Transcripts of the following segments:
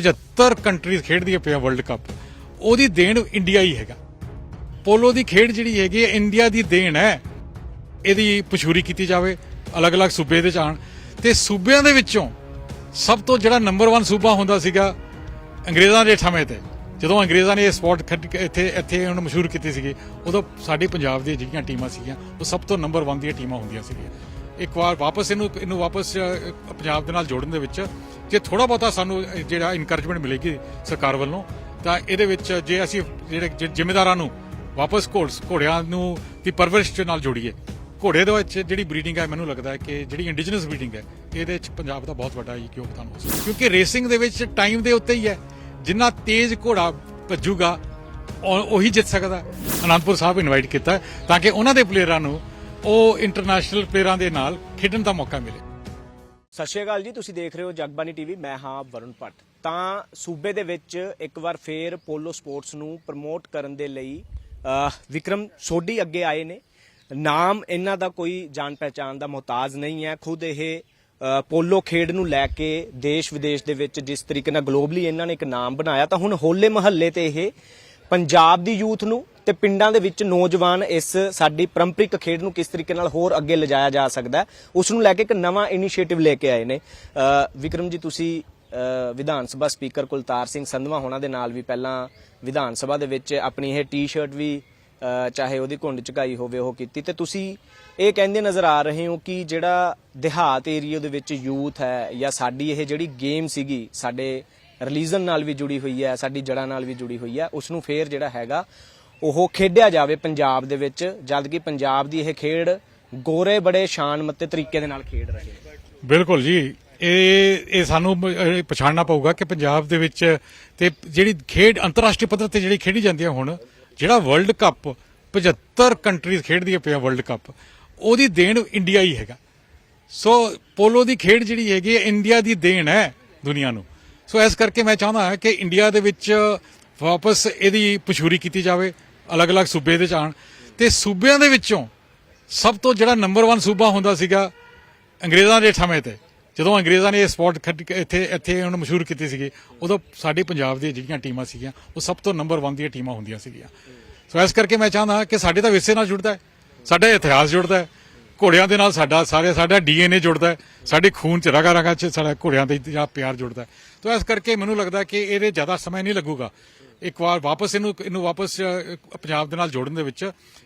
75 countries ਖੇਡਦੀਆਂ ਪਿਆ world cup ਉਹਦੀ ਦੇਣ ਇੰਡੀਆ ਹੀ ਹੈਗਾ। ਪੋਲੋ ਦੀ ਖੇਡ ਜਿਹੜੀ ਹੈਗੀ ਹੈ ਇੰਡੀਆ ਦੀ ਦੇਣ ਹੈ। ਇਹਦੀ ਪਛੂਰੀ ਕੀਤੀ ਜਾਵੇ, ਅਲੱਗ-ਅਲੱਗ ਸੂਬੇ ਦੇ ਚ ਆਣ ਤੇ ਸੂਬਿਆਂ ਦੇ ਵਿੱਚੋਂ ਸਭ ਤੋਂ ਜਿਹੜਾ ਨੰਬਰ 1 ਸੂਬਾ ਹੁੰਦਾ ਸੀਗਾ, ਅੰਗਰੇਜ਼ਾਂ ਦੇ ਸਮੇਂ ਤੇ। ਜਦੋਂ ਅੰਗਰੇਜ਼ਾਂ ਨੇ ਇਹ ਸਪੋਰਟ ਇੱਥੇ ਇੱਥੇ ਉਹਨੂੰ ਮਸ਼ਹੂਰ ਕੀਤੀ ਸੀਗੀ, ਉਦੋਂ ਸਾਡੇ ਪੰਜਾਬ ਦੀਆਂ ਜਿਹੜੀਆਂ ਟੀਮਾਂ ਸੀਗੀਆਂ, ਉਹ ਸਭ ਤੋਂ ਨੰਬਰ 1 ਦੀਆਂ ਟੀਮਾਂ ਹੁੰਦੀਆਂ ਸੀਗੀਆਂ। ਇੱਕ ਵਾਰ ਵਾਪਸ ਇਹਨੂੰ ਇਹਨੂੰ ਵਾਪਸ ਪੰਜਾਬ ਦੇ ਨਾਲ ਜੋੜਨ ਦੇ ਵਿੱਚ ਜੇ ਥੋੜਾ ਬਹੁਤਾ ਸਾਨੂੰ ਜਿਹੜਾ ਇਨਕਰੇਜਮੈਂਟ ਮਿਲੇਗੀ ਸਰਕਾਰ ਵੱਲੋਂ, ਤਾਂ ਇਹਦੇ ਵਿੱਚ ਜੇ ਅਸੀਂ ਜਿਹੜੇ ਜ਼ਿੰਮੇਦਾਰਾਂ ਨੂੰ ਵਾਪਸ ਘੋੜ ਘੋੜਿਆਂ ਨੂੰ ਦੀ ਪਰਵਰਿਸ਼ ਦੇ ਨਾਲ ਜੋੜੀਏ, ਘੋੜੇ ਦੇ ਵਿੱਚ ਜਿਹੜੀ ਬਰੀਡਿੰਗ ਹੈ, ਮੈਨੂੰ ਲੱਗਦਾ ਹੈ ਕਿ ਜਿਹੜੀ ਇੰਡੀਜਨਸ ਬਰੀਡਿੰਗ ਹੈ, ਇਹਦੇ ਵਿੱਚ ਪੰਜਾਬ ਦਾ ਬਹੁਤ ਵੱਡਾ ਯੋਗਦਾਨ ਹੋ ਸਕਦਾ ਕਿਉਂਕਿ ਰੇਸਿੰਗ ਦੇ ਵਿੱਚ ਟਾਈਮ ਦੇ ਉੱਤੇ ਹੀ ਹੈ, ਜਿੰਨਾ ਤੇਜ਼ ਘੋੜਾ ਭੱਜੂਗਾ, ਉਹੀ ਜਿੱਤ ਸਕਦਾ ਹੈ। ਅਨੰਦਪੁਰ ਸਾਹਿਬ ਇਨਵਾਈਟ ਕੀਤਾ ਤਾਂ ਕਿ ਉਹਨਾਂ ਦੇ ਪਲੇਅਰਾਂ ਨੂੰ ਉਹ ਇੰਟਰਨੈਸ਼ਨਲ ਪਲੇਅਰਾਂ ਦੇ ਨਾਲ ਖੇਡਣ ਦਾ ਮੌਕਾ ਮਿਲੇ। ਸਤਿ ਸ਼੍ਰੀ ਅਕਾਲ ਜੀ, ਤੁਸੀਂ ਦੇਖ ਰਹੇ ਹੋ ਜਗਬਾਨੀ ਟੀਵੀ, ਮੈਂ ਹਾਂ ਵਰੁਣ ਭੱਟ। ਤਾਂ ਸੂਬੇ ਦੇ ਵਿੱਚ ਇੱਕ ਵਾਰ ਫੇਰ ਪੋਲੋ ਸਪੋਰਟਸ ਨੂੰ ਪ੍ਰਮੋਟ ਕਰਨ ਦੇ ਲਈ ਵਿਕਰਮ ਸੋਢੀ ਅੱਗੇ ਆਏ ਨੇ। ਨਾਮ ਇਹਨਾਂ ਦਾ ਕੋਈ ਜਾਣ ਪਹਿਚਾਨ ਦਾ ਮੁਹਤਾਜ ਨਹੀਂ ਹੈ। ਖੁਦ ਇਹ ਪੋਲੋ ਖੇਡ ਨੂੰ ਲੈ ਕੇ ਦੇਸ਼ ਵਿਦੇਸ਼ ਦੇ ਵਿੱਚ ਜਿਸ ਤਰੀਕੇ ਨਾਲ ਗਲੋਬਲੀ ਇਹਨਾਂ ਨੇ ਇੱਕ ਨਾਮ ਬਣਾਇਆ, ਤਾਂ ਹੁਣ ਹੋਲੇ ਮਹੱਲੇ ਤੇ ਇਹ ਪੰਜਾਬ ਦੀ ਯੂਥ ਨੂੰ ਤੇ ਪਿੰਡਾਂ ਦੇ ਵਿੱਚ ਨੌਜਵਾਨ ਇਸ ਸਾਡੀ ਪਰੰਪਰਿਕ ਖੇਡ ਨੂੰ ਕਿਸ ਤਰੀਕੇ ਨਾਲ ਹੋਰ ਅੱਗੇ ਲਿਜਾਇਆ ਜਾ ਸਕਦਾ ਉਸ ਨੂੰ ਲੈ ਕੇ ਇੱਕ ਨਵਾਂ ਇਨੀਸ਼ੀਏਟਿਵ ਲੈ ਕੇ ਆਏ ਨੇ। ਵਿਕਰਮ ਜੀ, ਤੁਸੀਂ ਵਿਧਾਨ ਸਭਾ ਸਪੀਕਰ ਕੁਲਤਾਰ ਸਿੰਘ ਸੰਧਵਾ ਹੋਣਾ ਦੇ ਨਾਲ ਵੀ ਪਹਿਲਾਂ ਵਿਧਾਨ ਸਭਾ ਦੇ ਵਿੱਚ ਆਪਣੀ ਇਹ ਟੀ-ਸ਼ਰਟ ਵੀ ਚਾਹੇ ਉਹਦੀ ਘੁੰਡ ਝੁਕਾਈ ਹੋਵੇ, ਉਹ ਕੀਤੀ। ਤੇ ਤੁਸੀਂ ਇਹ ਕਹਿੰਦੇ ਨਜ਼ਰ ਆ ਰਹੇ ਹੋ ਕਿ ਜਿਹੜਾ ਦਿਹਾਤ ਏਰੀਆ ਦੇ ਵਿੱਚ ਯੂਥ ਹੈ ਜਾਂ ਸਾਡੀ ਇਹ ਜਿਹੜੀ ਗੇਮ ਸੀਗੀ, ਸਾਡੇ ਰਿਲੀਜਨ ਨਾਲ ਵੀ ਜੁੜੀ ਹੋਈ ਹੈ, ਸਾਡੀ ਜੜ੍ਹਾਂ ਨਾਲ ਵੀ ਜੁੜੀ ਹੋਈ ਹੈ, ਉਸ ਨੂੰ ਫੇਰ ਜਿਹੜਾ ਹੈਗਾ ਉਹ ਖੇਡਿਆ ਜਾਵੇ ਪੰਜਾਬ ਦੇ ਵਿੱਚ ਜਦ ਕਿ ਪੰਜਾਬ ਦੀ ਇਹ ਖੇਡ ਗੋਰੇ ਬੜੇ ਸ਼ਾਨਮੱਤੇ ਤਰੀਕੇ ਦੇ ਨਾਲ ਖੇਡ ਰਹੇ ਨੇ ਬਿਲਕੁਲ ਜੀ। ਇਹ ਇਹ ਸਾਨੂੰ ਪਛਾਣਨਾ ਪਊਗਾ ਕਿ ਪੰਜਾਬ ਦੇ ਵਿੱਚ ਤੇ ਜਿਹੜੀ ਖੇਡ, ਅੰਤਰਰਾਸ਼ਟਰੀ ਪੱਧਰ ਤੇ ਜਿਹੜੀ ਖੇਡੀ ਜਾਂਦੀ ਹੈ ਹੁਣ, ਜਿਹੜਾ ਵਰਲਡ ਕੱਪ 75 ਕੰਟਰੀਜ਼ ਖੇਡਦੀਆਂ ਪਿਆ ਵਰਲਡ ਕੱਪ ਉਹਦੀ ਦੇਣ ਇੰਡੀਆ ਹੀ ਹੈਗਾ। ਸੋ ਪੋਲੋ ਦੀ ਖੇਡ ਜਿਹੜੀ ਹੈਗੀ ਹੈ ਇੰਡੀਆ ਦੀ ਦੇਣ ਹੈ ਦੁਨੀਆ ਨੂੰ। ਸੋ ਇਸ ਕਰਕੇ ਮੈਂ ਚਾਹੁੰਦਾ ਹਾਂ ਕਿ ਇੰਡੀਆ ਦੇ ਵਿੱਚ ਵਾਪਸ ਇਹਦੀ ਪਛੂਰੀ ਕੀਤੀ ਜਾਵੇ। ਅਲੱਗ-ਅਲੱਗ ਸੂਬੇ ਦੇ ਚ ਆਣ ਤੇ ਸੂਬਿਆਂ ਦੇ ਵਿੱਚੋਂ ਸਭ ਤੋਂ ਜਿਹੜਾ ਨੰਬਰ 1 ਸੂਬਾ ਹੁੰਦਾ ਸੀਗਾ ਅੰਗਰੇਜ਼ਾਂ ਦੇ ਸਮੇਂ ਤੇ। ਜਦੋਂ ਅੰਗਰੇਜ਼ਾਂ ਨੇ ਇਹ ਸਪੋਰਟ ਇੱਥੇ ਇੱਥੇ ਉਹਨੂੰ ਮਸ਼ਹੂਰ ਕੀਤੀ ਸੀਗੀ, ਉਦੋਂ ਸਾਡੇ ਪੰਜਾਬ ਦੀਆਂ ਜਿਹੜੀਆਂ ਟੀਮਾਂ ਸੀਗੀਆਂ, ਉਹ ਸਭ ਤੋਂ ਨੰਬਰ 1 ਦੀਆਂ ਟੀਮਾਂ ਹੁੰਦੀਆਂ ਸੀਗੀਆਂ। ਸੋ ਇਸ ਕਰਕੇ ਮੈਂ ਚਾਹੁੰਦਾ ਕਿ ਸਾਡੇ ਤਾਂ ਵਿਰਸੇ ਨਾਲ ਜੁੜਦਾ ਹੈ, ਸਾਡਾ ਇਤਿਹਾਸ ਜੁੜਦਾ ਹੈ, ਘੋੜਿਆਂ ਦੇ ਨਾਲ ਸਾਡਾ, ਸਾਰੇ ਸਾਡਾ ਡੀਐਨਏ ਜੁੜਦਾ ਹੈ, ਸਾਡੇ ਖੂਨ ਚ ਰਗਾ ਰਗਾ ਚ ਸਾਡਾ ਘੋੜਿਆਂ ਦੇ ਜਿਹੜਾ ਪਿਆਰ ਜੁੜਦਾ ਹੈ। ਤੋ ਇਸ ਕਰਕੇ ਮੈਨੂੰ ਲੱਗਦਾ ਕਿ ਇਹਦੇ ਜ਼ਿਆਦਾ ਸਮਾਂ ਨਹੀਂ ਲੱਗੂਗਾ। ਇੱਕ ਵਾਰ ਵਾਪਸ ਇਹਨੂੰ ਇਹਨੂੰ ਵਾਪਸ ਪੰਜਾਬ ਦੇ ਨਾਲ ਜੋੜਨ ਦੇ ਵਿੱਚ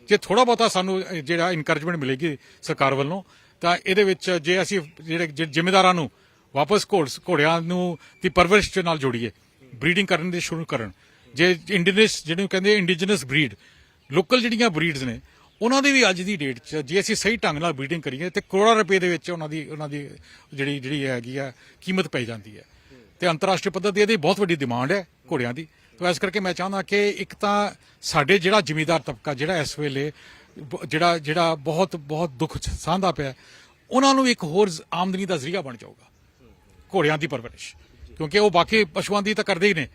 ਜੇ ਥੋੜਾ ਬਹੁਤਾ ਸਾਨੂੰ ਜਿਹੜਾ ਇਨਕਰੇਜਮੈਂਟ ਮਿਲੇਗੀ ਸਰਕਾਰ ਵੱਲੋਂ, ਤਾਂ ਇਹਦੇ ਵਿੱਚ ਜੇ ਅਸੀਂ ਜਿਹੜੇ ਜ਼ਿੰਮੇਦਾਰਾਂ ਨੂੰ ਵਾਪਸ ਘੋੜ ਘੋੜਿਆਂ ਨੂੰ ਦੀ ਪਰਵਰਿਸ਼ ਨਾਲ ਜੋੜੀਏ ਬਰੀਡਿੰਗ ਕਰਨ ਦੇ ਸ਼ੁਰੂ ਕਰਨ, ਜੇ ਇੰਡੀਜਨਸ ਜਿਹਨੂੰ ਕਹਿੰਦੇ ਇੰਡੀਜਨਸ ਬਰੀਡ ਲੋਕਲ ਜਿਹੜੀਆਂ ਬਰੀਡਸ ਨੇ, ਉਹਨਾਂ ਦੀ ਵੀ ਅੱਜ ਦੀ ਡੇਟ 'ਚ ਜੇ ਅਸੀਂ ਸਹੀ ਢੰਗ ਨਾਲ ਬਰੀਡਿੰਗ ਕਰੀਏ, ਤੇ ਕਰੋੜਾਂ ਰੁਪਏ ਦੇ ਵਿੱਚ ਉਹਨਾਂ ਦੀ ਉਹਨਾਂ ਦੀ ਜਿਹੜੀ ਜਿਹੜੀ ਹੈਗੀ ਆ, ਕੀਮਤ ਪੈ ਜਾਂਦੀ ਹੈ। ਤੇ ਅੰਤਰਰਾਸ਼ਟਰੀ ਪੱਧਰ ਤੇ ਇਹਦੀ ਬਹੁਤ ਵੱਡੀ ਡਿਮਾਂਡ ਹੈ ਘੋੜਿਆਂ ਦੀ। ਤਾਂ ਇਸ ਕਰਕੇ ਮੈਂ ਚਾਹੁੰਦਾ ਕਿ ਇੱਕ ਤਾਂ ਸਾਡੇ ਜਿਹੜਾ ਜ਼ਿਮੀਦਾਰ ਤਬਕਾ, ਜਿਹੜਾ ਇਸ ਵੇਲੇ ਜਿਹੜਾ ਜਿਹੜਾ ਬਹੁਤ ਬਹੁਤ ਦੁੱਖ ਚ ਸਾਂਦਾ ਪਿਆ ਉਹਨਾਂ ਨੂੰ ਇੱਕ ਹੋਰ ਆਮਦਨੀ ਦਾ ਜ਼ਰੀਆ ਬਣ ਜਾਊਗਾ। ਘੋੜਿਆਂ ਦੀ ਪਰਵਰਿਸ਼। ਕਿਉਂਕਿ ਉਹ ਬਾਕੀ ਪਸ਼ੂਆਂ ਦੀ ਤਾਂ ਕਰਦੇ ਹੀ ਨੇ।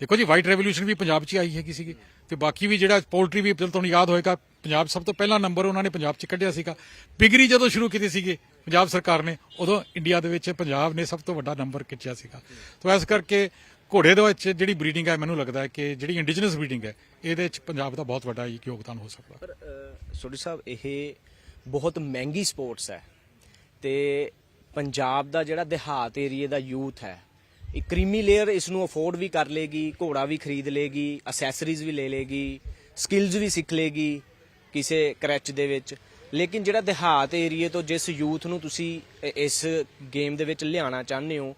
ਦੇਖੋ ਜੀ ਵਾਈਟ ਰੈਵੋਲੂਸ਼ਨ ਵੀ ਪੰਜਾਬ 'ਚ ਆਈ ਹੈਗੀ ਸੀਗੀ। ਤੇ ਬਾਕੀ ਵੀ ਜਿਹੜਾ ਪੋਲਟਰੀ ਵੀ ਜਦੋਂ ਤੁਹਾਨੂੰ ਯਾਦ ਹੋਏਗਾ, ਪੰਜਾਬ ਸਭ ਤੋਂ ਪਹਿਲਾ ਨੰਬਰ ਉਹਨਾਂ ਨੇ ਪੰਜਾਬ 'ਚ ਕੱਢਿਆ ਸੀਗਾ। ਪਿਗਰੀ ਜਦੋਂ ਸ਼ੁਰੂ ਕੀਤੀ ਸੀਗੀ, ਪੰਜਾਬ ਸਰਕਾਰ ਨੇ, ਉਦੋਂ ਇੰਡੀਆ ਦੇ ਵਿੱਚ ਪੰਜਾਬ ਨੇ ਸਭ ਤੋਂ ਵੱਡਾ ਨੰਬਰ ਖਿੱਚਿਆ ਸੀਗਾ। ਤੋਂ ਇਸ ਕਰਕੇ ਘੋੜੇ ਦੇ ਵਿੱਚ ਜਿਹੜੀ ਬਰੀਡਿੰਗ ਹੈ, ਮੈਨੂੰ ਲੱਗਦਾ ਹੈ ਕਿ ਜਿਹੜੀ ਇੰਡੀਜੀਨਸ ਬਰੀਡਿੰਗ ਹੈ, ਇਹਦੇ ਵਿੱਚ ਪੰਜਾਬ ਦਾ ਬਹੁਤ ਵੱਡਾ ਯੋਗਦਾਨ ਹੋ ਸਕਦਾ। ਪਰ ਸੋਢੀ ਸਾਹਿਬ, ਇਹ ਬਹੁਤ ਮਹਿੰਗੀ ਸਪੋਰਟਸ ਹੈ ਤੇ ਪੰਜਾਬ ਦਾ ਜਿਹੜਾ ਦਿਹਾਤ ਏਰੀਏ ਦਾ ਯੂਥ ਹੈ, ਇਹ ਕ੍ਰੀਮੀ ਲੇਅਰ ਇਸ ਨੂੰ ਅਫੋਰਡ ਵੀ ਕਰ ਲੇਗੀ, ਘੋੜਾ ਵੀ ਖਰੀਦ ਲੇਗੀ ਅਸੈਸਰੀਜ਼ ਵੀ ਲੈ ਲੇਗੀ ਸਕਿੱਲਸ ਵੀ ਸਿੱਖ ਲੇਗੀ ਕਿਸੇ ਕਰੈਚ ਦੇ ਵਿੱਚ। ਲੇਕਿਨ ਜਿਹੜਾ ਦਿਹਾਤ ਏਰੀਏ ਤੋਂ ਜਿਸ ਯੂਥ ਨੂੰ ਤੁਸੀਂ ਇਸ ਗੇਮ ਦੇ ਵਿੱਚ ਲਿਆਉਣਾ ਚਾਹੁੰਦੇ ਹੋ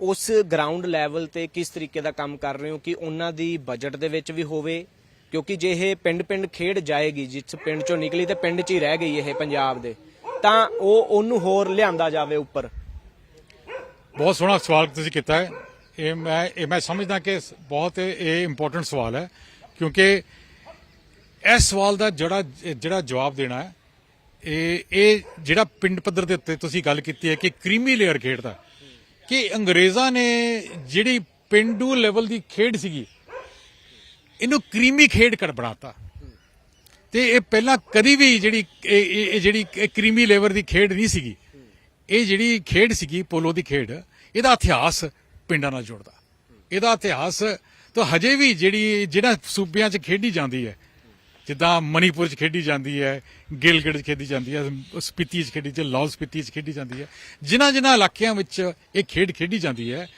ਉਸ ਗਰਾਊਂਡ ਲੈਵਲ ਤੇ ਕਿਸ ਤਰੀਕੇ ਦਾ ਕੰਮ ਕਰ ਰਹੇ ਹੋ ਕਿ ਉਹਨਾਂ ਦੀ ਬਜਟ ਦੇ ਵਿੱਚ ਵੀ ਹੋਵੇ? ਕਿਉਂਕਿ ਜੇ ਇਹ ਪਿੰਡ-ਪਿੰਡ ਖੇਡ ਜਾਏਗੀ, ਜਿਸ ਪਿੰਡ ਚੋਂ ਨਿਕਲੀ ਤੇ ਪਿੰਡ 'ਚ ਹੀ ਰਹਿ ਗਈ ਇਹ ਪੰਜਾਬ ਦੇ, ਤਾਂ ਉਹ ਉਹਨੂੰ ਹੋਰ ਲਿਆਂਦਾ ਜਾਵੇ ਉੱਪਰ। ਬਹੁਤ ਸੋਹਣਾ ਸਵਾਲ ਤੁਸੀਂ ਕੀਤਾ ਹੈ। ਇਹ ਮੈਂ ਇਹ ਮੈਂ ਸਮਝਦਾ ਕਿ ਬਹੁਤ ਇਹ ਇੰਪੋਰਟੈਂਟ ਸਵਾਲ ਹੈ, ਕਿਉਂਕਿ ਇਸ ਸਵਾਲ ਦਾ ਜਿਹੜਾ ਜਿਹੜਾ ਜਵਾਬ ਦੇਣਾ ਹੈ, ਇਹ ਇਹ ਜਿਹੜਾ ਪਿੰਡ ਪੱਧਰ ਦੇ ਉੱਤੇ ਤੁਸੀਂ ਗੱਲ ਕੀਤੀ ਹੈ ਕਿ ਕ੍ਰੀਮੀ ਲੇਅਰ ਖੇਡਦਾ ਕਿ ਅੰਗਰੇਜ਼ਾਂ ਨੇ ਜਿਹੜੀ ਪਿੰਡੂ ਲੈਵਲ ਦੀ ਖੇਡ ਸੀਗੀ, ਇਹਨੂੰ ਕ੍ਰੀਮੀ ਖੇਡ ਕਰ ਬਣਾਤਾ। ਤੇ ਇਹ ਪਹਿਲਾਂ ਕਦੀ ਵੀ ਜਿਹੜੀ, ਇਹ ਜਿਹੜੀ ਕ੍ਰੀਮੀ ਲੈਵਲ ਦੀ ਖੇਡ ਨਹੀਂ ਸੀਗੀ। ਇਹ ਜਿਹੜੀ ਖੇਡ ਸੀਗੀ, ਪੋਲੋ ਦੀ ਖੇਡ, ਇਹਦਾ ਇਤਿਹਾਸ ਪਿੰਡਾਂ ਨਾਲ ਜੁੜਦਾ। ਇਹਦਾ ਇਤਿਹਾਸ ਤਾਂ ਹਜੇ ਵੀ ਜਿਹੜੀ ਜਿਹੜਾ ਸੂਬਿਆਂ 'ਚ ਖੇਡੀ ਜਾਂਦੀ ਹੈ ਜਿੱਦਾਂ ਮਣੀਪੁਰ 'ਚ ਖੇਡੀ ਜਾਂਦੀ ਹੈ ਗਿਲਗੜ 'ਚ ਖੇਡੀ ਜਾਂਦੀ ਹੈ ਸਪੀਤੀ 'ਚ ਖੇਡੀ ਜਾਂਦੀ ਲਾਹੌਲ ਸਪੀਤੀ 'ਚ ਖੇਡੀ ਜਾਂਦੀ ਹੈ। ਜਿਨ੍ਹਾਂ ਜਿਨ੍ਹਾਂ ਇਲਾਕਿਆਂ ਵਿੱਚ ਇਹ ਖੇਡ ਖੇਡੀ ਜਾਂਦੀ ਹੈ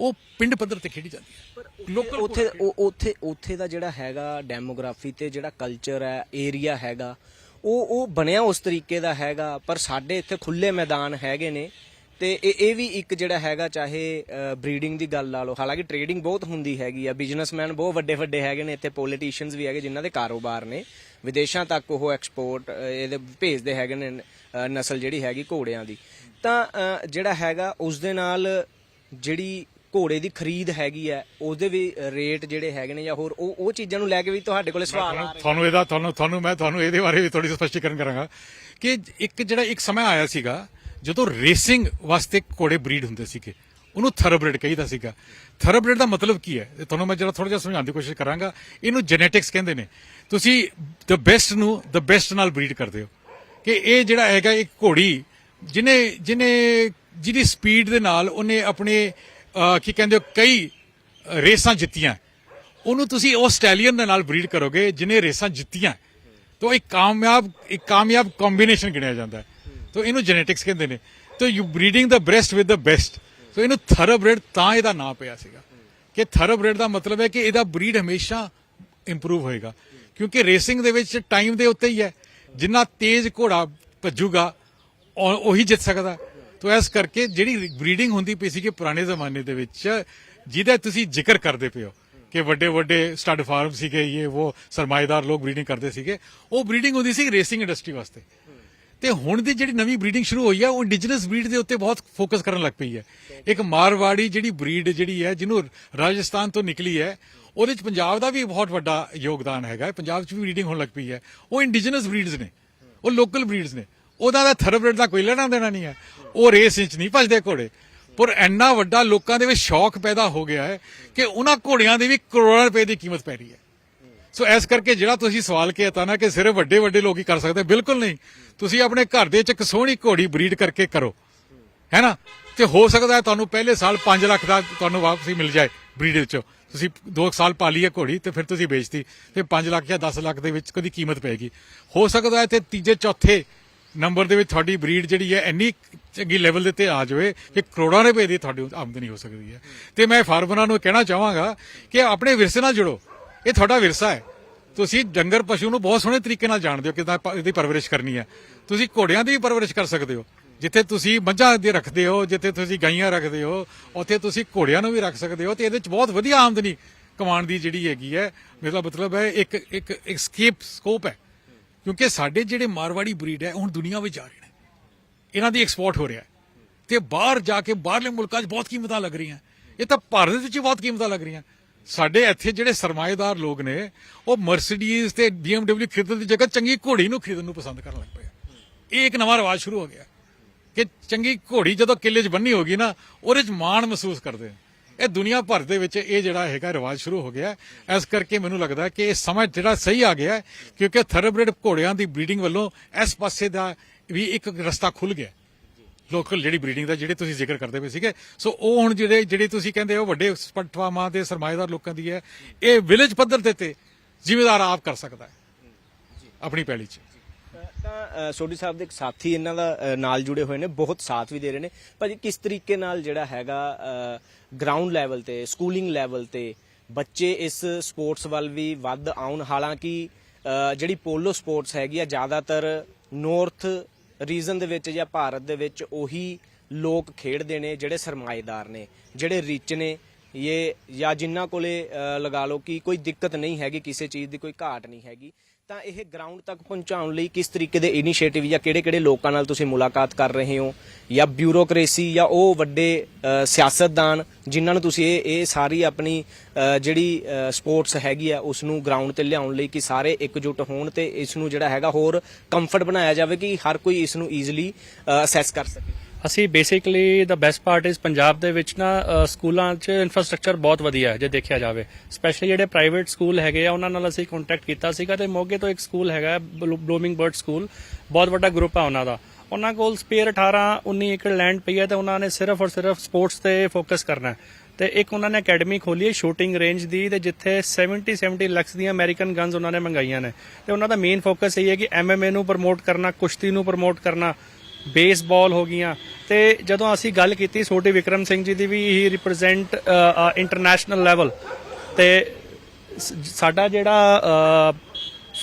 ਉਹ ਪਿੰਡ ਪੱਧਰ ਤੇ ਖੇਡੀ ਜਾਂਦੀ ਹੈ। ਲੋਕਲ ਉੱਥੇ ਉਹ- ਉੱਥੇ ਉੱਥੇ ਦਾ ਜਿਹੜਾ ਹੈਗਾ ਡੈਮੋਗ੍ਰਾਫੀ ਤੇ ਜਿਹੜਾ ਕਲਚਰ ਹੈ ਏਰੀਆ ਹੈਗਾ ਉਹ ਉਹ ਬਣਿਆ ਉਸ ਤਰੀਕੇ ਦਾ ਹੈਗਾ ਪਰ ਸਾਡੇ ਇੱਥੇ ਖੁੱਲੇ ਮੈਦਾਨ ਹੈਗੇ ਨੇ। ਤੇ ਇਹ ਇਹ ਵੀ ਇੱਕ ਜਿਹੜਾ ਹੈਗਾ, ਚਾਹੇ ਬਰੀਡਿੰਗ ਦੀ ਗੱਲ ਲਾ ਲਓ, ਹਾਲਾਂਕਿ ਟ੍ਰੇਡਿੰਗ ਬਹੁਤ ਹੁੰਦੀ ਹੈਗੀ ਆ ਬਿਜ਼ਨਸਮੈਨ ਬਹੁਤ ਵੱਡੇ ਵੱਡੇ ਹੈਗੇ ਨੇ ਇੱਥੇ ਪੋਲੀਟੀਸ਼ੀਅਨਸ ਵੀ ਹੈਗੇ ਜਿਨ੍ਹਾਂ ਦੇ ਕਾਰੋਬਾਰ ਨੇ। ਵਿਦੇਸ਼ਾਂ ਤੱਕ ਉਹ ਐਕਸਪੋਰਟ ਇਹਦੇ ਭੇਜਦੇ ਹੈਗੇ ਨੇ ਨਸਲ ਜਿਹੜੀ ਹੈਗੀ ਘੋੜਿਆਂ ਦੀ। ਤਾਂ ਜਿਹੜਾ ਹੈਗਾ, ਉਸ ਦੇ ਨਾਲ ਜਿਹੜੀ ਘੋੜੇ ਦੀ ਖਰੀਦ ਹੈਗੀ ਹੈ ਉਹਦੇ ਵੀ ਰੇਟ ਜਿਹੜੇ ਹੈਗੇ ਨੇ ਜਾਂ ਹੋਰ, ਉਹ ਉਹ ਚੀਜ਼ਾਂ ਨੂੰ ਲੈ ਕੇ ਵੀ ਤੁਹਾਡੇ ਕੋਲੇ ਸਵਾਲ ਆ ਤੁਹਾਨੂੰ ਰਹੇ ਤੁਹਾਨੂੰ ਇਹਦਾ, ਤੁਹਾਨੂੰ ਤੁਹਾਨੂੰ, ਮੈਂ ਤੁਹਾਨੂੰ ਇਹਦੇ ਬਾਰੇ ਵੀ ਥੋੜੀ ਸਪਸ਼ਟੀਕਰਨ ਕਰਾਂਗਾ ਕਿ ਇੱਕ ਜਿਹੜਾ ਇੱਕ ਸਮਾਂ ਆਇਆ ਸੀਗਾ ਜਦੋਂ ਰੇਸਿੰਗ ਵਾਸਤੇ ਘੋੜੇ ਬਰੀਡ ਹੁੰਦੇ ਸੀਗੇ, ਉਹਨੂੰ ਥਰਬਰੇਡ ਕਹੀਦਾ ਸੀਗਾ। ਥਰਬਰੇਡ ਦਾ ਮਤਲਬ ਕੀ ਹੈ? ਇਹ ਤੁਹਾਨੂੰ ਮੈਂ ਜਰਾ ਥੋੜਾ ਜਿਹਾ ਸਮਝਾਉਣ ਦੀ ਕੋਸ਼ਿਸ਼ ਕਰਾਂਗਾ। ਇਹਨੂੰ ਜੈਨੇਟਿਕਸ ਕਹਿੰਦੇ ਨੇ। ਤੁਸੀਂ ਦ ਬੈਸਟ ਨੂੰ ਦ ਬੈਸਟ ਨਾਲ ਬਰੀਡ ਕਰਦੇ ਹੋ। ਕਿ ਇਹ ਜਿਹੜਾ ਹੈਗਾ ਇੱਕ ਘੋੜੀ ਜਿਹਨੇ ਜਿਹਨੇ ਜਿਹਦੀ ਸਪੀਡ ਦੇ ਨਾਲ ਉਹਨੇ ਆਪਣੇ ਕੀ ਕਹਿੰਦੇ ਹੋ, ਕਈ ਰੇਸਾਂ ਜਿੱਤੀਆਂ। ਉਹਨੂੰ ਤੁਸੀਂ ਉਹ ਦੇ ਨਾਲ ਬਰੀਡ ਕਰੋਗੇ ਜਿਹਨੇ ਰੇਸਾਂ ਜਿੱਤੀਆਂ। ਤਾਂ ਇੱਕ ਕਾਮਯਾਬ ਇੱਕ ਕਾਮਯਾਬ ਕੰਬੀਨੇਸ਼ਨ ਗਿਣਿਆ ਜਾਂਦਾ ਹੈ। ਤਾਂ ਇਹਨੂੰ ਜੈਨੇਟਿਕਸ ਕਹਿੰਦੇ ਨੇ। ਤਾਂ you breeding the best with the best so ਇਹਨੂੰ ਥਰਬਰੇਡ ਤਾਂ ਇਹਦਾ ਨਾਂ ਪਿਆ ਸੀਗਾ। ਕਿ ਥਰਬਰੇਡ ਦਾ ਮਤਲਬ ਹੈ ਕਿ ਇਹਦਾ ਬਰੀਡ ਹਮੇਸ਼ਾ ਇੰਪਰੂਵ ਹੋਏਗਾ। ਕਿਉਂਕਿ ਰੇਸਿੰਗ ਦੇ ਵਿੱਚ ਟਾਈਮ ਦੇ ਉੱਤੇ ਹੀ ਹੈ। ਜਿੰਨਾ ਤੇਜ਼ ਘੋੜਾ ਭੱਜੂਗਾ, ਉਹੀ ਜਿੱਤ ਸਕਦਾ। ਤੋ ਇਸ ਕਰਕੇ ਜਿਹੜੀ ਬਰੀਡਿੰਗ ਹੁੰਦੀ ਪਈ ਸੀ ਕਿ ਪੁਰਾਣੇ ਜ਼ਮਾਨੇ ਦੇ ਵਿੱਚ, ਜਿਹਦਾ ਤੁਸੀਂ ਜ਼ਿਕਰ ਕਰਦੇ ਪਿਓ ਕਿ ਵੱਡੇ ਵੱਡੇ ਸਟੱਡ ਫਾਰਮ ਸੀਗੇ, ਇਹ ਉਹ ਸਰਮਾਏਦਾਰ ਲੋਕ ਬਰੀਡਿੰਗ ਕਰਦੇ ਸੀਗੇ। ਉਹ ਬਰੀਡਿੰਗ ਹੁੰਦੀ ਸੀ ਰੇਸਿੰਗ ਇੰਡਸਟਰੀ ਵਾਸਤੇ। ਤੇ ਹੁਣ ਦੀ ਜਿਹੜੀ ਨਵੀਂ ਬਰੀਡਿੰਗ ਸ਼ੁਰੂ ਹੋਈ ਹੈ ਉਹ ਇੰਡੀਜਨਸ ਬਰੀਡ ਦੇ ਉੱਤੇ ਬਹੁਤ ਫੋਕਸ ਕਰਨ ਲੱਗ ਪਈ ਹੈ। ਇੱਕ ਮਾਰਵਾੜੀ ਜਿਹੜੀ ਬਰੀਡ ਜਿਹੜੀ ਹੈ, ਜਿਹਨੂੰ ਰਾਜਸਥਾਨ ਤੋਂ ਨਿਕਲੀ ਹੈ, ਉਹਦੇ ਚ ਪੰਜਾਬ ਦਾ ਵੀ ਬਹੁਤ ਵੱਡਾ ਯੋਗਦਾਨ ਹੈਗਾ ਪੰਜਾਬ ਚ ਵੀ ਬਰੀਡਿੰਗ ਹੋਣ ਲੱਗ ਪਈ ਹੈ। ਉਹ ਇੰਡੀਜਨਸ ਬਰੀਡਸ ਨੇ। ਉਹ ਲੋਕਲ ਬਰੀਡਸ ਨੇ। ਉਹਨਾਂ ਦਾ ਥਰਬਰੇਡ ਦਾ ਕੋਈ ਲੈਣਾ ਦੇਣਾ ਨਹੀਂ ਹੈ। ਉਹ ਰੇਸ ਵਿੱਚ ਨਹੀਂ ਭੱਜਦੇ ਘੋੜੇ। ਪਰ ਇੰਨਾ ਵੱਡਾ ਲੋਕਾਂ ਦੇ ਵਿੱਚ ਸ਼ੌਕ ਪੈਦਾ ਹੋ ਗਿਆ ਹੈ ਕਿ ਉਹਨਾਂ ਘੋੜਿਆਂ ਦੀ ਵੀ ਕਰੋੜਾਂ ਰੁਪਏ ਦੀ ਕੀਮਤ ਪੈ ਰਹੀ ਹੈ। ਸੋ ਇਸ ਕਰਕੇ ਜਿਹੜਾ ਤੁਸੀਂ ਸਵਾਲ ਕੀਤਾ ਨਾ ਕਿ ਸਿਰਫ ਵੱਡੇ ਵੱਡੇ ਲੋਕ ਹੀ ਕਰ ਸਕਦੇ, ਬਿਲਕੁਲ ਨਹੀਂ। ਤੁਸੀਂ ਆਪਣੇ ਘਰ ਦੇ ਵਿੱਚ ਇੱਕ ਸੋਹਣੀ ਘੋੜੀ ਬਰੀਡ ਕਰਕੇ ਕਰੋ। ਹੈ ਨਾ? ਤੇ ਹੋ ਸਕਦਾ ਤੁਹਾਨੂੰ ਪਹਿਲੇ ਸਾਲ 5 ਲੱਖ ਦਾ ਤੁਹਾਨੂੰ ਵਾਪਸੀ ਮਿਲ ਜਾਏ ਬਰੀਡ ਵਿੱਚੋਂ। ਤੁਸੀਂ 2 ਸਾਲ ਪਾਲੀ ਹੈ ਘੋੜੀ ਤੇ ਫਿਰ ਤੁਸੀਂ ਵੇਚਤੀ। ਤੇ 5 ਲੱਖ ਜਾਂ 10 ਲੱਖ ਦੇ ਵਿੱਚ ਕਦੀ ਕੀਮਤ ਪੈਗੀ ਹੋ ਸਕਦਾ ਹੈ ਤੇ ਤੀਜੇ, ਚੌਥੇ ਨੰਬਰ ਦੇ ਵਿੱਚ ਤੁਹਾਡੀ ਬਰੀਡ ਜਿਹੜੀ ਹੈ ਇੰਨੀ ਚੰਗੀ ਲੈਵਲ ਦੇ ਤੇ ਆ ਜਾਵੇ ਕਿ ਕਰੋੜਾਂ ਰੁਪਏ ਦੀ ਤੁਹਾਡੀ ਆਮਦਨੀ ਹੋ ਸਕਦੀ ਹੈ। ਤੇ ਮੈਂ ਫਾਰਮਰਾਂ ਨੂੰ ਕਹਿਣਾ ਚਾਹਾਂਗਾ ਕਿ ਆਪਣੇ ਵਿਰਸੇ ਨਾਲ ਜੁੜੋ। ਇਹ ਤੁਹਾਡਾ ਵਿਰਸਾ ਹੈ। ਤੁਸੀਂ ਡੰਗਰ ਪਸ਼ੂ ਨੂੰ ਬਹੁਤ ਸੋਹਣੇ ਤਰੀਕੇ ਨਾਲ ਜਾਣਦੇ ਹੋ ਕਿਦਾਂ ਇਹਦੀ ਪਰਵਰਿਸ਼ ਕਰਨੀ ਹੈ। ਤੁਸੀਂ ਘੋੜਿਆਂ ਦੀ ਵੀ ਪਰਵਰਿਸ਼ ਕਰ ਸਕਦੇ ਹੋ। ਜਿੱਥੇ ਤੁਸੀਂ ਮੱਝਾਂ ਦੇ ਰੱਖਦੇ ਹੋ, ਜਿੱਥੇ ਤੁਸੀਂ ਗਾਈਆਂ ਰੱਖਦੇ ਹੋ, ਉੱਥੇ ਤੁਸੀਂ ਘੋੜਿਆਂ ਨੂੰ ਵੀ ਰੱਖ ਸਕਦੇ ਹੋ ਤੇ ਇਹਦੇ ਵਿੱਚ ਬਹੁਤ ਵਧੀਆ ਆਮਦਨੀ ਕਮਾਉਣ ਦੀ ਜਿਹੜੀ ਹੈਗੀ ਹੈ। ਮੇਰਾ ਮਤਲਬ ਹੈ ਇੱਕ ਇੱਕ ਐਸਕੇਪ ਸਕੋਪ ਹੈ। ਕਿਉਂਕਿ ਸਾਡੇ ਜਿਹੜੇ ਮਾਰਵਾੜੀ ਬਰੀਡ ਹੈ, ਹੁਣ ਦੁਨੀਆ ਵਿੱਚ ਜਾ ਰਹੇ ਨੇ। ਇਹਨਾਂ ਦੀ ਐਕਸਪੋਰਟ ਹੋ ਰਿਹਾ ਹੈ। ਤੇ ਬਾਹਰ ਜਾ ਕੇ ਬਾਹਰਲੇ ਮੁਲਕਾਂ 'ਚ ਬਹੁਤ ਕੀਮਤਾਂ ਲੱਗ ਰਹੀਆਂ। ਇਹ ਤਾਂ ਭਾਰਤ ਵਿੱਚ ਹੀ ਬਹੁਤ ਕੀਮਤਾਂ ਲੱਗ ਰਹੀਆਂ। ਸਾਡੇ ਇੱਥੇ ਜਿਹੜੇ ਸਰਮਾਏਦਾਰ ਲੋਕ ਨੇ, ਉਹ ਮਰਸੀਡੀਜ਼ ਤੇ BMW ਖਰੀਦਣ ਦੀ ਜਗ੍ਹਾ ਚੰਗੀ ਘੋੜੀ ਨੂੰ ਖਰੀਦਣ ਨੂੰ ਪਸੰਦ ਕਰਨ ਲੱਗ ਪਏ ਇਹ ਇੱਕ ਨਵਾਂ ਰਿਵਾਜ ਸ਼ੁਰੂ ਹੋ ਗਿਆ ਕਿ ਚੰਗੀ ਘੋੜੀ ਜਦੋਂ ਕਿੱਲੇ 'ਚ ਬੰਨੀ ਹੋਗੀ ਨਾ, ਉਹਦੇ 'ਚ ਮਾਣ ਮਹਿਸੂਸ ਕਰਦੇ ਇਹ ਦੁਨੀਆ ਭਰ ਦੇ ਵਿੱਚ ਇਹ ਜਿਹੜਾ ਹੈਗਾ ਰਿਵਾਜ ਸ਼ੁਰੂ ਹੋ ਗਿਆ। ਇਸ ਕਰਕੇ ਮੈਨੂੰ ਲੱਗਦਾ ਕਿ ਇਹ ਸਮਾਂ ਜਿਹੜਾ ਸਹੀ ਆ ਗਿਆ ਕਿਉਂਕਿ ਥਰਬਰੇਡ ਘੋੜਿਆਂ ਦੀ ਬਰੀਡਿੰਗ ਵੱਲੋਂ ਇਸ ਪਾਸੇ ਦਾ ਵੀ ਇੱਕ ਰਸਤਾ ਖੁੱਲ ਗਿਆ। ਲੋਕਲ ਜਿਹੜੀ ਬਰੀਡਿੰਗ ਦਾ ਜਿਹੜੇ ਤੁਸੀਂ ਜ਼ਿਕਰ ਕਰਦੇ ਪਏ ਸੀਗੇ, ਸੋ ਉਹ ਹੁਣ ਜਿਹੜੇ ਜਿਹੜੇ ਤੁਸੀਂ ਕਹਿੰਦੇ ਹੋ ਵੱਡੇ ਪਟਵਾਮਾਂ ਦੇ ਸਰਮਾਏਦਾਰ ਲੋਕਾਂ ਦੀ ਹੈ, ਇਹ ਵਿਲੇਜ ਪੱਧਰ ਤੇ ਤੇ ਜ਼ਿਮੀਦਾਰ ਆਪ ਕਰ ਸਕਦਾ ਹੈ। ਆਪਣੀ ਪੈਲੀ 'ਚ। ਤਾਂ ਸੋਢੀ ਸਾਹਿਬ ਦੇ ਇੱਕ ਸਾਥੀ ਇਹਨਾਂ ਦਾ ਨਾਲ ਜੁੜੇ ਹੋਏ ਨੇ, ਬਹੁਤ ਸਾਥ ਵੀ ਦੇ ਰਹੇ ਨੇ। ਭਾਜੀ, ਕਿਸ ਤਰੀਕੇ ਨਾਲ ਜਿਹੜਾ ਹੈਗਾ ਗਰਾਊਂਡ ਲੈਵਲ ਤੇ ਸਕੂਲਿੰਗ ਲੈਵਲ ਤੇ ਬੱਚੇ ਇਸ ਸਪੋਰਟਸ ਵੱਲ ਵੀ ਵੱਧ ਆਉਣ? ਹਾਲਾਂਕਿ ਜਿਹੜੀ ਪੋਲੋ ਸਪੋਰਟਸ ਹੈਗੀ ਆ, ਜ਼ਿਆਦਾਤਰ ਨਾਰਥ ਰੀਜਨ ਦੇ ਵਿੱਚ ਜਾਂ ਭਾਰਤ ਦੇ ਵਿੱਚ ਉਹੀ ਲੋਕ ਖੇਡਦੇ ਨੇ ਜਿਹੜੇ ਸਰਮਾਏਦਾਰ ਨੇ, ਜਿਹੜੇ ਰਿਚ ਨੇ। ਇਹ ਜਾਂ ਜਿਨ੍ਹਾਂ ਕੋਲੇ ਲਗਾ ਲਓ ਕਿ ਕੋਈ ਦਿੱਕਤ ਨਹੀਂ ਹੈਗੀ, ਕਿਸੇ ਚੀਜ਼ ਦੀ ਕੋਈ ਘਾਟ ਨਹੀਂ ਹੈਗੀ। ਤਾਂ ਇਹ ਗਰਾਊਂਡ ਤੱਕ ਪਹੁੰਚਾਉਣ ਲਈ ਕਿਸ ਤਰੀਕੇ ਦੇ ਇਨੀਸ਼ੀਏਟਿਵ ਜਾਂ ਕਿਹੜੇ-ਕਿਹੜੇ ਲੋਕਾਂ ਨਾਲ ਤੁਸੀਂ ਮੁਲਾਕਾਤ ਕਰ ਰਹੇ ਹੋ? ਜਾਂ ਬਿਊਰੋਕ੍ਰੇਸੀ ਜਾਂ ਉਹ ਵੱਡੇ ਸਿਆਸਤਦਾਨ ਜਿਨ੍ਹਾਂ ਨੂੰ ਤੁਸੀਂ ਇਹ ਇਹ ਸਾਰੀ ਆਪਣੀ ਜਿਹੜੀ ਸਪੋਰਟਸ ਹੈਗੀ ਆ ਉਸ ਨੂੰ ਗਰਾਊਂਡ ਤੇ ਲਿਆਉਣ ਲਈ ਕਿ ਸਾਰੇ ਇਕਜੁੱਟ ਹੋਣ ਤੇ ਇਸ ਨੂੰ ਜਿਹੜਾ ਹੈਗਾ ਹੋਰ ਕੰਫਰਟ ਬਣਾਇਆ ਜਾਵੇ ਕਿ ਹਰ ਕੋਈ ਇਸ ਨੂੰ ਈਜ਼ੀਲੀ ਅਸੈਸ ਕਰ ਸਕੇ। ਅਸੀਂ basically the best part is Punjab ਦੇ ਵਿੱਚ ਨਾ ਅ, ਸਕੂਲਾਂ 'ਚ ਇਨਫਰਾਸਟ੍ਰਕਚਰ ਬਹੁਤ ਵਧੀਆ ਹੈ ਜੇ ਦੇਖਿਆ ਜਾਵੇ। ਸਪੈਸ਼ਲੀ ਜਿਹੜੇ ਪ੍ਰਾਈਵੇਟ ਸਕੂਲ ਹੈਗੇ ਆ ਉਹਨਾਂ ਨਾਲ ਅਸੀਂ ਕੰਟੈਕਟ ਕੀਤਾ ਸੀਗਾ ਤੇ ਮੋਗੇ ਤੋਂ ਇੱਕ ਸਕੂਲ ਹੈਗਾ ਬਲੂਮਿੰਗ ਬਰਡ ਸਕੂਲ ਬਹੁਤ ਵੱਡਾ ਗਰੁੱਪ ਆ ਉਹਨਾਂ ਦਾ। ਉਹਨਾਂ ਕੋਲ ਸਪੇਅਰ 18 19 ਏਕੜ ਲੈਂਡ ਪਈ ਹੈ ਤੇ ਉਹਨਾਂ ਨੇ ਸਿਰਫ ਔਰ ਸਿਰਫ ਸਪੋਰਟਸ ਤੇ ਫੋਕਸ ਕਰਨਾ ਹੈ। ਤੇ ਇੱਕ ਉਹਨਾਂ ਨੇ ਅਕੈਡਮੀ ਖੋਲੀ ਹੈ ਸ਼ੂਟਿੰਗ ਰੇਂਜ ਦੀ ਤੇ ਜਿੱਥੇ 70 70 ਲੱਖ ਦੀਆਂ ਅਮਰੀਕਨ ਗਨਸ ਉਹਨਾਂ ਨੇ ਮੰਗਾਈਆਂ ਨੇ। ਤੇ ਉਹਨਾਂ ਦਾ ਮੇਨ ਫੋਕਸ ਇਹ ਹੈ ਕਿ ਐਮਐਮਏ ਨੂੰ ਪ੍ਰਮੋਟ ਕਰਨਾ ਕੁਸ਼ਤੀ ਨੂੰ ਪ੍ਰਮੋਟ ਕਰਨਾ। ਬੇਸਬਾਲ ਹੋ ਗਈਆਂ। ਤੇ ਜਦੋਂ ਅਸੀਂ ਗੱਲ ਕੀਤੀ ਛੋਟੇ ਵਿਕਰਮ ਸਿੰਘ ਜੀ ਦੀ ਵੀ ਹੀ ਰਿਪਰੈਜ਼ੈਂਟ ਇੰਟਰਨੈਸ਼ਨਲ ਲੈਵਲ ਤੇ ਸਾਡਾ ਜਿਹੜਾ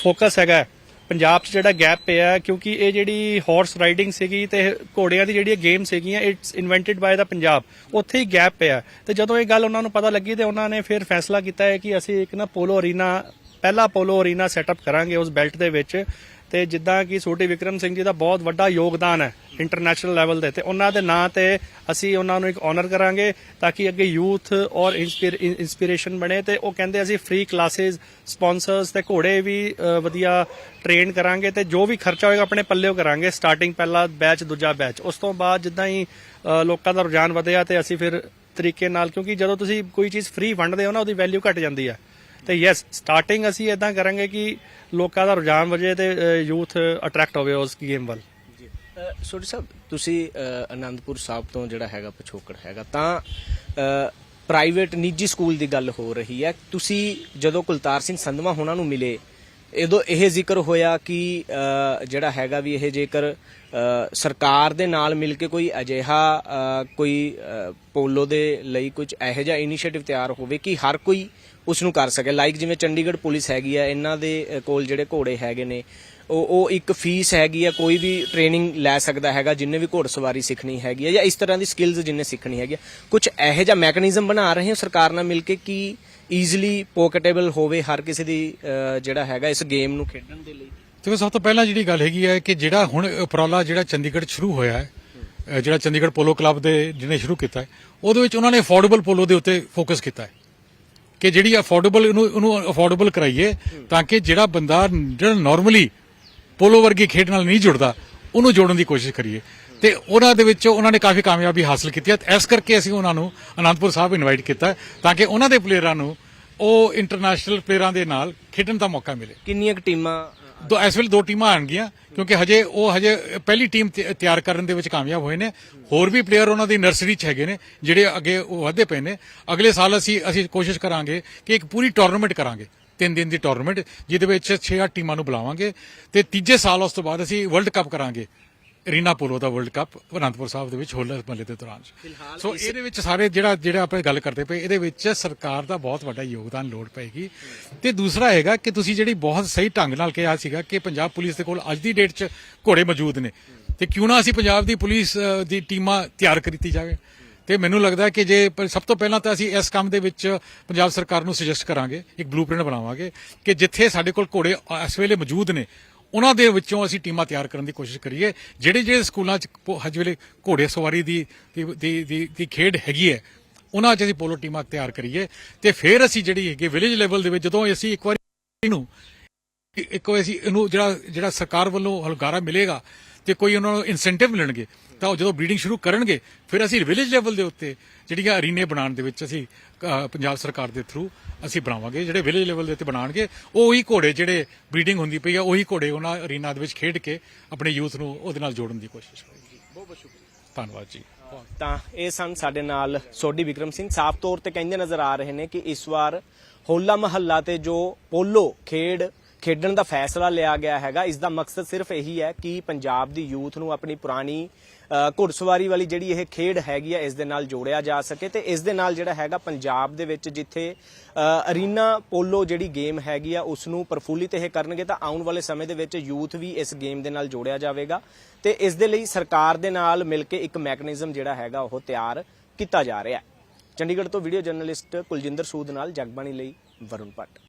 ਫੋਕਸ ਹੈਗਾ, ਪੰਜਾਬ 'ਚ ਜਿਹੜਾ ਗੈਪ ਪਿਆ, ਕਿਉਂਕਿ ਇਹ ਜਿਹੜੀ ਹਾਰਸ ਰਾਈਡਿੰਗ ਸੀਗੀ ਤੇ ਘੋੜਿਆਂ ਦੀ ਜਿਹੜੀ ਗੇਮ ਸੀਗੀਆਂ ਇਟਸ ਇਨਵੈਂਟਡ ਬਾਈ ਦਾ ਪੰਜਾਬ। ਉੱਥੇ ਹੀ ਗੈਪ ਪਿਆ। ਤੇ ਜਦੋਂ ਇਹ ਗੱਲ ਉਹਨਾਂ ਨੂੰ ਪਤਾ ਲੱਗੀ ਤੇ ਉਹਨਾਂ ਨੇ ਫਿਰ ਫੈਸਲਾ ਕੀਤਾ ਹੈ ਕਿ ਅਸੀਂ ਇੱਕ ਨਾ ਪੋਲੋ ਅਰੀਨਾ ਪਹਿਲਾ ਪੋਲੋ ਅਰੀਨਾ ਸੈਟਅਪ ਕਰਾਂਗੇ ਉਸ ਬੈਲਟ ਦੇ ਵਿੱਚ। ਤੇ ਜਿੱਦਾਂ ਕਿ ਛੋਟੇ ਵਿਕਰਮ ਸਿੰਘ ਜੀ ਦਾ ਬਹੁਤ ਵੱਡਾ ਯੋਗਦਾਨ ਹੈ ਇੰਟਰਨੈਸ਼ਨਲ ਲੈਵਲ ਤੇ ਤੇ ਉਹਨਾਂ ਦੇ ਨਾਂ ਤੇ ਅਸੀਂ ਉਹਨਾਂ ਨੂੰ ਇੱਕ ਆਨਰ ਕਰਾਂਗੇ ਤਾਂ ਕਿ ਅੱਗੇ ਯੂਥ ਔਰ ਇਨਸਪੀਰੇਸ਼ਨ ਬਣੇ ਤੇ ਉਹ ਕਹਿੰਦੇ ਅਸੀਂ ਫ੍ਰੀ ਕਲਾਸਿਸ ਸਪਾਂਸਰਸ ਤੇ ਘੋੜੇ ਵੀ ਵਧੀਆ ਟ੍ਰੇਨ ਕਰਾਂਗੇ ਤੇ ਜੋ ਵੀ ਖਰਚਾ ਹੋਏਗਾ ਆਪਣੇ ਪੱਲਿਓ ਕਰਾਂਗੇ। ਸਟਾਰਟਿੰਗ ਪਹਿਲਾ ਬੈਚ ਦੂਜਾ ਬੈਚ ਉਸ ਤੋਂ ਬਾਅਦ ਜਿੱਦਾਂ ਹੀ ਲੋਕਾਂ ਦਾ ਰੁਝਾਨ ਵਧਿਆ ਤੇ ਅਸੀਂ ਫਿਰ ਤਰੀਕੇ ਨਾਲ ਕਿਉਂਕਿ ਜਦੋਂ ਤੁਸੀਂ ਕੋਈ ਚੀਜ਼ ਫ੍ਰੀ ਵੰਡਦੇ ਹੋ ਨਾ, ਉਹਦੀ ਵੈਲਿਊ ਘਟ ਜਾਂਦੀ ਹੈ। ਤੇ ਯੈਸ ਸਟਾਰਟਿੰਗ ਅਸੀਂ ਇਦਾਂ ਕਰਾਂਗੇ ਕਿ ਲੋਕਾਂ ਦਾ ਰੁਝਾਨ ਵਜੇ ਤੇ ਯੂਥ ਅਟਰੈਕਟ ਹੋਵੇ ਉਸ ਗੇਮ ਵੱਲ। ਸੋਢੀ ਸਾਹਿਬ ਤੁਸੀਂ ਅ, ਆਨੰਦਪੁਰ ਸਾਹਿਬ ਤੋਂ ਜਿਹੜਾ ਹੈਗਾ ਪਿਛੋਕੜ ਹੈਗਾ ਤਾਂ ਪ੍ਰਾਈਵੇਟ ਨਿੱਜੀ ਸਕੂਲ ਦੀ ਗੱਲ ਹੋ ਰਹੀ ਹੈ। ਤੁਸੀਂ ਜਦੋਂ ਕੁਲਤਾਰ ਸਿੰਘ ਸੰਧਵਾ ਉਹਨਾਂ ਨੂੰ ਮਿਲੇ ਉਦੋਂ ਇਹ ਜ਼ਿਕਰ ਹੋਇਆ ਕਿ ਜਿਹੜਾ ਹੈਗਾ ਵੀ ਇਹ ਜੇਕਰ ਸਰਕਾਰ ਦੇ ਨਾਲ ਮਿਲ ਕੇ ਕੋਈ ਅਜਿਹਾ ਕੋਈ ਪੋਲੋ ਦੇ ਲਈ ਕੁਝ ਇਹੋ ਜਿਹਾ ਇਨੀਸ਼ੀਏਟਿਵ ਤਿਆਰ ਹੋਵੇ ਕਿ ਹਰ ਕੋਈ ਉਸ ਨੂੰ ਕਰ ਸਕੇ। ਲਾਈਕ ਜਿਵੇਂ ਚੰਡੀਗੜ੍ਹ ਪੁਲਿਸ ਹੈਗੀ ਆ, ਇਹਨਾਂ ਦੇ ਕੋਲ ਜਿਹੜੇ ਘੋੜੇ ਹੈਗੇ ਨੇ, ਉਹ ਉਹ ਇੱਕ ਫੀਸ ਹੈਗੀ ਆ, ਕੋਈ ਵੀ ਟ੍ਰੇਨਿੰਗ ਲੈ ਸਕਦਾ ਹੈਗਾ, ਜਿੰਨੇ ਵੀ ਘੋੜਸਵਾਰੀ ਸਿੱਖਣੀ ਹੈਗੀ ਆ, ਜਾਂ ਇਸ ਤਰ੍ਹਾਂ ਦੀ ਸਕਿੱਲਸ ਜਿੰਨੇ ਸਿੱਖਣੀ ਹੈਗੀ ਆ। ਕੁਝ ਇਹੋ ਜਿਹਾ ਮੈਕੈਨਿਜ਼ਮ ਬਣਾ ਰਹੇ ਹੋ ਸਰਕਾਰ ਨਾਲ ਮਿਲ ਕੇ ਕਿ ਈਜ਼ੀਲੀ ਪੋਕਟੇਬਲ ਹੋਵੇ ਹਰ ਕਿਸੇ ਦੀ ਜਿਹੜਾ ਹੈਗਾ ਇਸ ਗੇਮ ਨੂੰ ਖੇਡਣ ਦੇ ਲਈ? ਦੇਖੋ, ਸਭ ਤੋਂ ਪਹਿਲਾਂ ਜਿਹੜੀ ਗੱਲ ਹੈਗੀ ਹੈ ਕਿ ਜਿਹੜਾ ਹੁਣ ਉਪਰਾਲਾ ਜਿਹੜਾ ਚੰਡੀਗੜ੍ਹ 'ਚ ਸ਼ੁਰੂ ਹੋਇਆ ਹੈ ਜਿਹੜਾ ਚੰਡੀਗੜ੍ਹ ਪੋਲੋ ਕਲੱਬ ਦੇ ਜਿਹਨੇ ਸ਼ੁਰੂ ਕੀਤਾ ਹੈ, ਉਹਦੇ ਵਿੱਚ ਉਹਨਾਂ ਨੇ ਅਫੋਰਡੇਬਲ ਪੋਲੋ ਦੇ ਉੱਤੇ ਫੋਕਸ ਕੀਤਾ ਹੈ। ਕਿ ਜਿਹੜੀ ਅਫੋਰਡੇਬਲ ਉਹਨੂੰ ਉਹਨੂੰ ਅਫੋਰਡੇਬਲ ਕਰਾਈਏ ਤਾਂ ਕਿ ਜਿਹੜਾ ਬੰਦਾ ਜਿਹੜਾ ਨਾਰਮਲੀ ਪੋਲੋ ਵਰਗੀ ਖੇਡ ਨਾਲ ਨਹੀਂ ਜੁੜਦਾ, ਉਹਨੂੰ ਜੋੜਨ ਦੀ ਕੋਸ਼ਿਸ਼ ਕਰੀਏ। ਤੇ ਉਹਨਾਂ ਦੇ ਵਿੱਚ ਉਹਨਾਂ ਨੇ ਕਾਫੀ ਕਾਮਯਾਬੀ ਹਾਸਲ ਕੀਤੀ ਹੈ। ਇਸ ਕਰਕੇ ਅਸੀਂ ਉਹਨਾਂ ਨੂੰ ਅਨੰਦਪੁਰ ਸਾਹਿਬ ਇਨਵਾਈਟ ਕੀਤਾ ਤਾਂ ਕਿ ਉਹਨਾਂ ਦੇ ਪਲੇਅਰਾਂ ਨੂੰ ਉਹ ਇੰਟਰਨੈਸ਼ਨਲ ਪਲੇਅਰਾਂ ਦੇ ਨਾਲ ਖੇਡਣ ਦਾ ਮੌਕਾ ਮਿਲੇ। ਕਿੰਨੀਆਂ ਟੀਮਾਂ ਦੋ ਇਸ ਵੇਲੇ ਦੋ ਟੀਮਾਂ ਆਣਗੀਆਂ ਕਿਉਂਕਿ ਹਜੇ ਉਹ ਹਜੇ ਪਹਿਲੀ ਟੀਮ ਤਿਆਰ ਕਰਨ ਦੇ ਵਿੱਚ ਕਾਮਯਾਬ ਹੋਏ ਨੇ। ਹੋਰ ਵੀ ਪਲੇਅਰ ਉਹਨਾਂ ਦੀ ਨਰਸਰੀ 'ਚ ਹੈਗੇ ਨੇ, ਜਿਹੜੇ ਅੱਗੇ ਉਹ ਵਧੇ ਪਏ ਨੇ। ਅਗਲੇ ਸਾਲ ਅਸੀਂ ਅਸੀਂ ਕੋਸ਼ਿਸ਼ ਕਰਾਂਗੇ ਕਿ ਇੱਕ ਪੂਰੀ ਟੂਰਨਾਮੈਂਟ ਕਰਾਂਗੇ, ਤਿੰਨ ਦਿਨ ਦੀ ਟੂਰਨਾਮੈਂਟ ਜਿਹਦੇ ਵਿੱਚ 6-8 ਟੀਮਾਂ ਨੂੰ ਬੁਲਾਵਾਂਗੇ। ਤੇ ਤੀਜੇ ਸਾਲ ਉਸ ਤੋਂ ਬਾਅਦ ਅਸੀਂ ਵਰਲਡ ਕੱਪ ਕਰਾਂਗੇ। ਰੀਨਾ ਪੋਲੋ ਦਾ ਵਰਲਡ ਕੱਪ ਅਨੰਦਪੁਰ ਸਾਹਿਬ ਦੇ ਵਿੱਚ ਹੋਲੇ ਮਹੱਲੇ ਦੇ ਦੌਰਾਨ ਸੋ ਇਹਦੇ ਵਿੱਚ ਸਾਰੇ ਜਿਹੜਾ ਜਿਹੜਾ ਆਪਾਂ ਗੱਲ ਕਰਦੇ ਪਏ ਇਹਦੇ ਵਿੱਚ ਸਰਕਾਰ ਦਾ ਬਹੁਤ ਵੱਡਾ ਯੋਗਦਾਨ ਲੋੜ ਪਏਗੀ। ਤੇ ਦੂਸਰਾ ਹੈਗਾ ਕਿ ਤੁਸੀਂ ਜਿਹੜੀ ਬਹੁਤ ਸਹੀ ਢੰਗ ਨਾਲ ਕਿਹਾ ਸੀਗਾ ਕਿ ਪੰਜਾਬ ਪੁਲਿਸ ਦੇ ਕੋਲ ਅੱਜ ਦੀ ਡੇਟ 'ਚ ਘੋੜੇ ਮੌਜੂਦ ਨੇ। ਤੇ ਕਿਉਂ ਨਾ ਅਸੀਂ ਪੰਜਾਬ ਦੀ ਪੁਲਿਸ ਦੀ ਟੀਮਾਂ ਤਿਆਰ ਕੀਤੀ ਜਾਵੇ। ਤੇ ਮੈਨੂੰ ਲੱਗਦਾ ਕਿ ਜੇ ਸਭ ਤੋਂ ਪਹਿਲਾਂ ਤਾਂ ਅਸੀਂ ਇਸ ਕੰਮ ਦੇ ਵਿੱਚ ਪੰਜਾਬ ਸਰਕਾਰ ਨੂੰ ਸੁਜੈਸਟ ਕਰਾਂਗੇ ਇੱਕ ਬਲੂਪ੍ਰਿੰਟ ਬਣਾਵਾਂਗੇ ਕਿ ਜਿੱਥੇ ਸਾਡੇ ਕੋਲ ਘੋੜੇ ਇਸ ਵੇਲੇ ਮੌਜੂਦ ਨੇ ਉਹਨਾਂ ਦੇ ਵਿੱਚੋਂ ਅਸੀਂ ਟੀਮਾਂ ਤਿਆਰ ਕਰਨ ਦੀ ਕੋਸ਼ਿਸ਼ ਕਰੀਏ। ਜਿਹੜੇ ਜਿਹੜੇ ਸਕੂਲਾਂ 'ਚ ਪੋ- ਹਜੇ ਵੇਲੇ ਘੋੜੇ ਸਵਾਰੀ ਦੀ, ਦੀ- ਦੀ ਖੇਡ ਹੈਗੀ ਹੈ, ਉਹਨਾਂ 'ਚ ਅਸੀਂ ਪੋਲੋ ਟੀਮਾਂ ਤਿਆਰ ਕਰੀਏ। ਤੇ ਫਿਰ ਅਸੀਂ ਜਿਹੜੀ ਹੈਗੀ ਵਿਲੇਜ ਲੈਵਲ ਦੇ ਵਿੱਚ ਜਦੋਂ ਅਸੀਂ ਇੱਕ ਵਾਰੀ ਨੂੰ, ਇੱਕ ਵਾਰੀ ਅਸੀਂ ਇਹਨੂੰ ਜਿਹੜਾ ਜਿਹੜਾ ਸਰਕਾਰ ਵੱਲੋਂ ਹਲਗਾਰਾ ਮਿਲੇਗਾ ਤੇ ਕੋਈ ਉਹਨਾਂ ਨੂੰ ਇਨਸੈਂਟਿਵ ਮਿਲਣਗੇ ਤਾਂ ਉਹ ਜਦੋਂ ਬਰੀਡਿੰਗ ਸ਼ੁਰੂ ਕਰਨਗੇ ਫਿਰ ਅਸੀਂ ਵਿਲੇਜ ਲੈਵਲ ਦੇ ਉੱਤੇ ਜਿਹੜੀਆਂ ਅਰੀਨੇ ਬਣਾਉਣ ਦੇ ਵਿੱਚ ਅਸੀਂ ਪੰਜਾਬ ਸਰਕਾਰ ਦੇ ਥਰੂ ਅਸੀਂ ਬਣਾਵਾਂਗੇ ਜਿਹੜੇ ਵਿਲੇਜ ਲੈਵਲ ਦੇ ਉੱਤੇ ਬਣਾਉਣਗੇ ਉਹ ਉਹੀ ਘੋੜੇ ਜਿਹੜੇ ਬਰੀਡਿੰਗ ਹੁੰਦੀ ਪਈ ਆ ਉਹੀ ਘੋੜੇ ਉਹਨਾਂ ਅਰੀਨਾ ਦੇ ਵਿੱਚ ਖੇਡ ਕੇ ਆਪਣੇ ਯੂਥ ਨੂੰ ਉਹਦੇ ਨਾਲ ਜੋੜਨ ਦੀ ਕੋਸ਼ਿਸ਼ ਕਰਨਗੇ ਬਹੁਤ ਬਹੁਤ ਸ਼ੁਕਰੀਆ। ਧੰਨਵਾਦ ਜੀ। ਤਾਂ ਇਹ ਸਨ ਸਾਡੇ ਨਾਲ ਸੋਢੀ ਵਿਕਰਮ ਸਿੰਘ ਸਾਫ਼ ਤੌਰ ਤੇ ਕਹਿੰਦੇ ਨਜ਼ਰ ਆ ਰਹੇ ਨੇ ਕਿ ਇਸ ਵਾਰ ਹੋਲਾ ਮਹੱਲਾ ਤੇ ਜੋ ਪੋਲੋ ਖੇਡ ਖੇਡਣ ਦਾ ਫੈਸਲਾ ਲਿਆ ਗਿਆ ਹੈਗਾ। ਇਸ ਦਾ ਮਕਸਦ ਸਿਰਫ ਇਹੀ ਹੈ ਕਿ ਪੰਜਾਬ ਦੀ ਯੂਥ ਨੂੰ ਆਪਣੀ ਪੁਰਾਣੀ ਅ, ਘੁੜਸਵਾਰੀ ਵਾਲੀ ਜਿਹੜੀ ਇਹ ਖੇਡ ਹੈਗੀ ਆ ਇਸ ਦੇ ਨਾਲ ਜੋੜਿਆ ਜਾ ਸਕੇ ਤੇ ਇਸ ਦੇ ਨਾਲ ਜਿਹੜਾ ਹੈਗਾ ਪੰਜਾਬ ਦੇ ਵਿੱਚ ਜਿੱਥੇ ਅਰੀਨਾ ਪੋਲੋ ਜਿਹੜੀ ਗੇਮ ਹੈਗੀ ਆ ਉਸ ਨੂੰ ਪ੍ਰਫੁੱਲਿਤ ਇਹ ਕਰਨਗੇ ਤਾਂ ਆਉਣ ਵਾਲੇ ਸਮੇਂ ਦੇ ਵਿੱਚ ਯੂਥ ਵੀ ਇਸ ਗੇਮ ਦੇ ਨਾਲ ਜੋੜਿਆ ਜਾਵੇਗਾ ਤੇ ਇਸ ਦੇ ਲਈ ਸਰਕਾਰ ਦੇ ਨਾਲ ਮਿਲ ਕੇ ਇੱਕ ਮੈਕੈਨਿਜ਼ਮ ਜਿਹੜਾ ਹੈਗਾ ਉਹ ਤਿਆਰ ਕੀਤਾ ਜਾ ਰਿਹਾ ਹੈ। ਚੰਡੀਗੜ੍ਹ ਤੋਂ ਵੀਡੀਓ ਜਰਨਲਿਸਟ ਕੁਲਜਿੰਦਰ ਸੂਦ ਨਾਲ ਜਗਬਾਣੀ ਲਈ ਵਰੁਣ ਭੱਟ।